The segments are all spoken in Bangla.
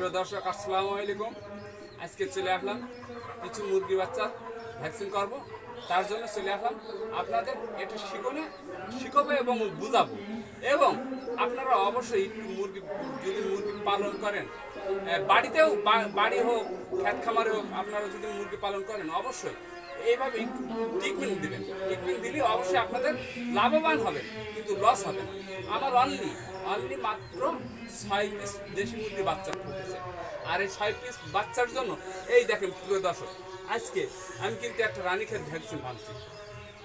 প্রিয় দর্শক, আসসালামু আলাইকুম। আজকে চলে আসলাম কিছু মুরগি বাচ্চা ভ্যাকসিন করব। তার জন্য চলে আসলাম আপনাদের এটা শিখনে, শিখাবো এবং বুঝাবো। এবং আপনারা অবশ্যই একটু মুরগি, যদি মুরগি পালন করেন বাড়িতেও বাড়ি হোক খ্যাত খামারে হোক, আপনারা যদি মুরগি পালন করেন, অবশ্যই এইভাবে ট্রিটমেন্ট দিবেন। ট্রিটমেন্ট দিলে অবশ্যই আপনাদের লাভবান হবে, কিন্তু লস হবে আমার অনলি অনলি মাত্র ছয় পিস দেশি মুরগি বাচ্চা ফুটেছে আর এই ছয় পিস বাচ্চার জন্য, এই দেখেন প্রিয় দর্শক, আজকে আমি কিন্তু একটা রানীক্ষেত ভ্যাকসিন ভাঙছি।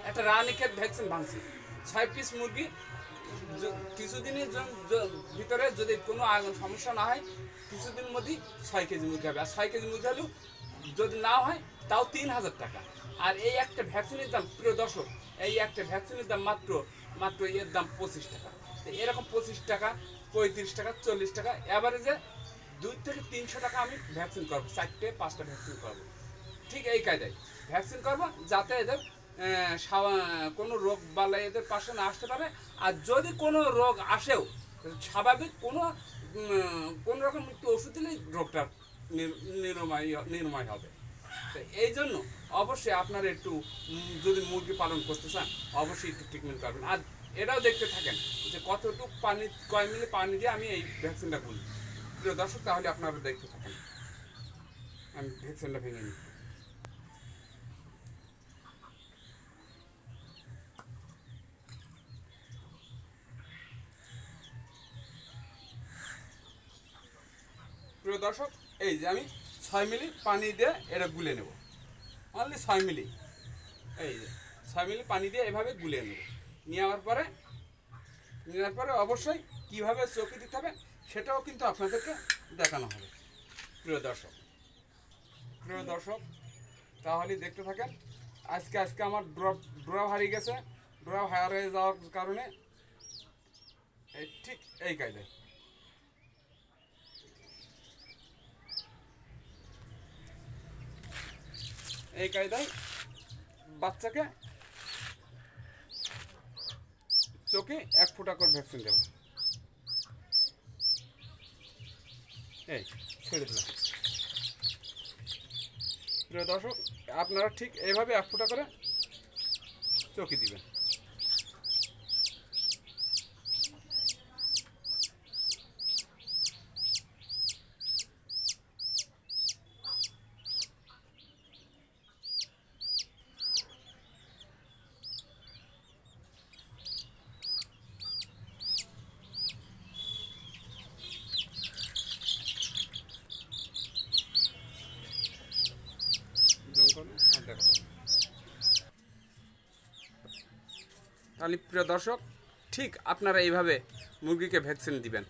একটা রানীক্ষেত ভ্যাকসিন ভাঙছি। ছয় পিস মুরগি কিছুদিনের ভিতরে যদি কোনো সমস্যা না হয়, কিছুদিনের মধ্যেই ছয় কেজি মুরগি হবে। আর ছয় কেজি মুরগি হলেও যদি না হয়, তাও তিন হাজার টাকা। আর এই একটা ভ্যাকসিনের দাম, প্রিয় দর্শক, এই একটা ভ্যাকসিনের দাম মাত্র মাত্র এর দাম পঁচিশ টাকা। এরকম পঁচিশ টাকা, পঁয়ত্রিশ টাকা, চল্লিশ টাকা অ্যাভারেজে দুই থেকে তিনশো টাকা আমি ভ্যাকসিন করব, চারটে, পাঁচটা ভ্যাকসিন করব। ঠিক এই কায়দায় ভ্যাকসিন করব, যাতে এদের কোনো রোগ বালাই এদের পাশে না আসতে পারে। আর যদি কোনো রোগ আসেও, স্বাভাবিক কোনো কোনো রকম একটু ওষুধ দিলেই রোগটা নির- নিরাময় নিরাময় হবে। এই জন্য অবশ্যই আপনারা একটু যদি মুরগি পালন করতে চান, অবশ্যই একটু ট্রিটমেন্ট করবেন। আর এটাও দেখতে থাকেন যে কতটুকু পানি, কয় মিলি পানি দিয়ে আমি এই ভ্যাকসিনটা করি প্রিয় দর্শক, তাহলে আপনারা দেখতে থাকেন। আমি ভ্যাকসিনটা ভেঙে নিই। প্রিয় দর্শক, এই যে আমি ছয় মিলি পানি দিয়ে এটা গুলে নেব। অনলি ছয় মিলি। এই যে, ছয় মিলি পানি দিয়ে এভাবে গুলে নেব। নেওয়ার পরে নেওয়ার পরে অবশ্যই কীভাবে চোখে দিতে হবে সেটাও কিন্তু আপনাদেরকে দেখানো হবে। প্রিয় দর্শক প্রিয় দর্শক, তাহলে দেখতে থাকেন, আজকে আজকে আমার ড্রপ ড্রপ হারিয়ে গেছে ড্রপ হারিয়ে যাওয়ার কারণে এই ঠিক এই কায়দায়। এই কায়দায় বাচ্চাকে চোখে এক ফুটা করে ভ্যাকসিন দেব। এই, ছেড়ে দিলাম প্রিয় দর্শক, আপনারা ঠিক এইভাবে এক ফুটা করে চোখে দিবেন জম করুন আর দেখান তাহলে প্রিয় দর্শক, ঠিক আপনারা এইভাবে মুরগিকে ভ্যাকসিন দিবেন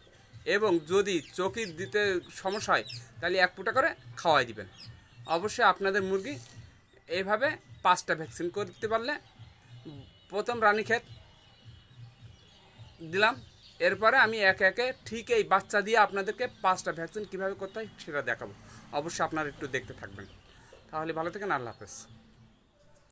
এবং যদি চকি দিতে সমস্যা হয়, তাহলে এক ফুটা করে খাওয়াই দিবেন। অবশ্যই আপনাদের মুরগি এইভাবে পাঁচটা ভ্যাকসিন করতে পারলে প্রথম রানীক্ষেত দিলাম। এরপরে আমি একে একে ঠিক এই বাচ্চা দিয়ে আপনাদেরকে পাঁচটা ভ্যাকসিন কীভাবে করতে হয় সেটা দেখাবো। অবশ্যই আপনারা একটু দেখতে থাকবেন। তাহলে ভালো থাকেন, আল্লাহ হাফেজ।